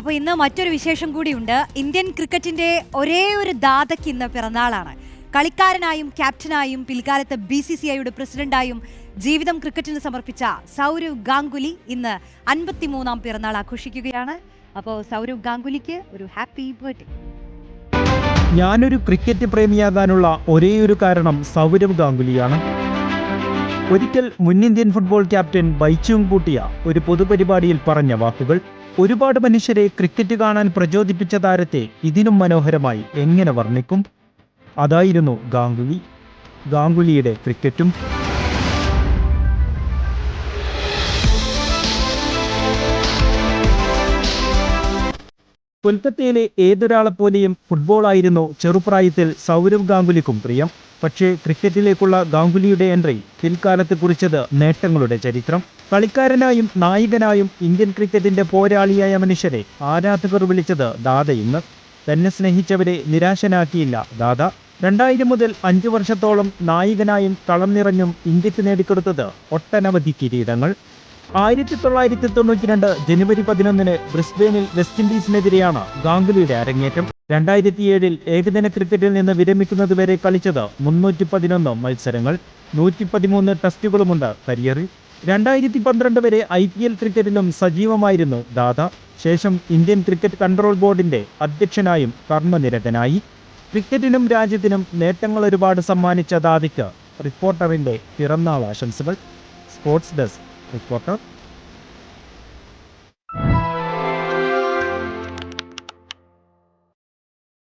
അപ്പോൾ ഇന്ന് മറ്റൊരു വിശേഷം കൂടിയുണ്ട് ഇന്ത്യൻ ക്രിക്കറ്റിന്റെ ഒരേ ഒരു ദാതയ്ക്ക് ഇന്ന് പിറന്നാളാണ്. കളിക്കാരനായും ക്യാപ്റ്റനായും പിൽക്കാലത്ത് ബി സി സി ഐയുടെ പ്രസിഡന്റായും ജീവിതം ക്രിക്കറ്റിന് സമർപ്പിച്ച സൗരവ് ഗാംഗുലി ഇന്ന് അൻപത്തിമൂന്നാം പിറന്നാൾ ആഘോഷിക്കുകയാണ്. അപ്പോൾ സൗരവ് ഗാംഗുലിക്ക് ഒരു ഹാപ്പി ബർത്ത്ഡേ. ഞാനൊരു ക്രിക്കറ്റ് പ്രേമിയാകാനുള്ള ഒരേയൊരു കാരണം സൗരവ് ഗാംഗുലിയാണ്. ഒരിക്കൽ മുൻ ഇന്ത്യൻ ഫുട്ബോൾ ക്യാപ്റ്റൻ ബൈച്ചുങ് കൂട്ടിയ ഒരു പൊതുപരിപാടിയിൽ പറഞ്ഞ വാക്കുകൾ ഒരുപാട് മനുഷ്യരെ ക്രിക്കറ്റ് കാണാൻ പ്രചോദിപ്പിച്ച താരത്തെ ഇതിനും മനോഹരമായി എങ്ങനെ വർണിക്കും? അതായിരുന്നു ഗാംഗുലി. ഗാംഗുലിയുടെ ക്രിക്കറ്റും കൊൽക്കത്തയിലെ ഏതൊരാളെപ്പോലെയും ഫുട്ബോളായിരുന്നു ചെറുപ്രായത്തിൽ സൗരവ് ഗാംഗുലിക്കും പ്രിയം. പക്ഷേ ക്രിക്കറ്റിലേക്കുള്ള ഗാംഗുലിയുടെ എൻട്രി പിൽക്കാലത്ത് കുറിച്ചത് നേട്ടങ്ങളുടെ ചരിത്രം. കളിക്കാരനായും നായകനായും ഇന്ത്യൻ ക്രിക്കറ്റിന്റെ പോരാളിയായ മനുഷ്യരെ ആരാധകർ വിളിച്ചത് ദാദയെന്ന് തന്നെ സ്നേഹിച്ചവരെ നിരാശനാക്കിയില്ല ദാദ. രണ്ടായിരം മുതൽ അഞ്ചു വർഷത്തോളം നായകനായും തളം നിറഞ്ഞും ഇന്ത്യയ്ക്ക് നേടിക്കൊടുത്തത് ഒട്ടനവധി കിരീടങ്ങൾ. ആയിരത്തി തൊള്ളായിരത്തി തൊണ്ണൂറ്റി രണ്ട് ജനുവരി പതിനൊന്നിന് ബ്രിസ്ബെയിനിൽ വെസ്റ്റ് ഇൻഡീസിനെതിരെയാണ് ഗാംഗുലിയുടെ അരങ്ങേറ്റം. രണ്ടായിരത്തി ഏഴിൽ ഏകദിന ക്രിക്കറ്റിൽ നിന്ന് വിരമിക്കുന്നതുവരെ കളിച്ചത് മുന്നൂറ്റി പതിനൊന്ന് മത്സരങ്ങൾ നൂറ്റി പതിമൂന്ന് ടെസ്റ്റുകളുമുണ്ട് കരിയറിൽ. രണ്ടായിരത്തി പന്ത്രണ്ട് വരെ ഐ പി എൽ ക്രിക്കറ്റിലും സജീവമായിരുന്നു ദാദ. ശേഷം ഇന്ത്യൻ ക്രിക്കറ്റ് കൺട്രോൾ ബോർഡിന്റെ അധ്യക്ഷനായും കർമ്മനിരതനായി. ക്രിക്കറ്റിനും രാജ്യത്തിനും നേട്ടങ്ങൾ ഒരുപാട് സമ്മാനിച്ച ദാദിക്ക് റിപ്പോർട്ടറിന്റെ പിറന്നാൾ ആശംസകൾ. Sports desk. Tem que colocar?